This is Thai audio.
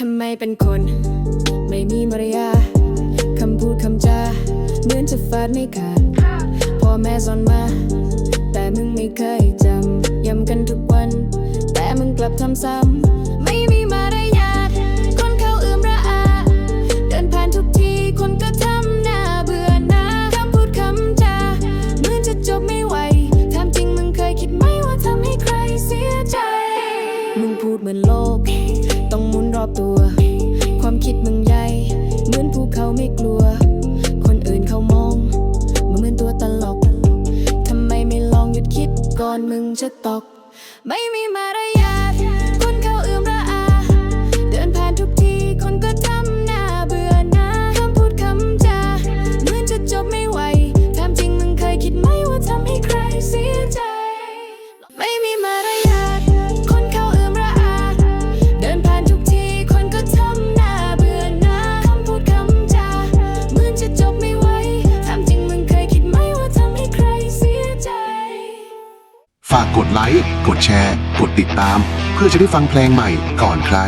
ทำไมเป็นคน ไม่มีมารยาคำพูดคำจา เหมือนจะฟาดไม่ขาดพ่อแม่สอนมา แต่มึงไม่เคยจำย้ำกันทุกวัน แต่มึงกลับทำซ้ำไม่มีมารยาทคนเขาเอื้อมระอา เดินผ่านทุกทีคนก็ทำหน้าเบื่อหน้าคำพูดคำจาเหมือนจะจบไม่ไหวถามจริงมึงเคยคิดไหมว่าทำให้ใครเสียใจ มึงพูดเหมือนโลก ต้องหมุนรอบตัว ความคิดมึงใหญ่เหมือนภูเขาไม่กลัว คนอื่นเขามองมึงเหมือนตัวตลกทำไมไม่ลองหยุดคิดก่อนมึงจะตก ไม่มีมารยา ฝากกดไลค์ กดแชร์ กดติดตาม เพื่อจะได้ฟังเพลงใหม่ก่อนใคร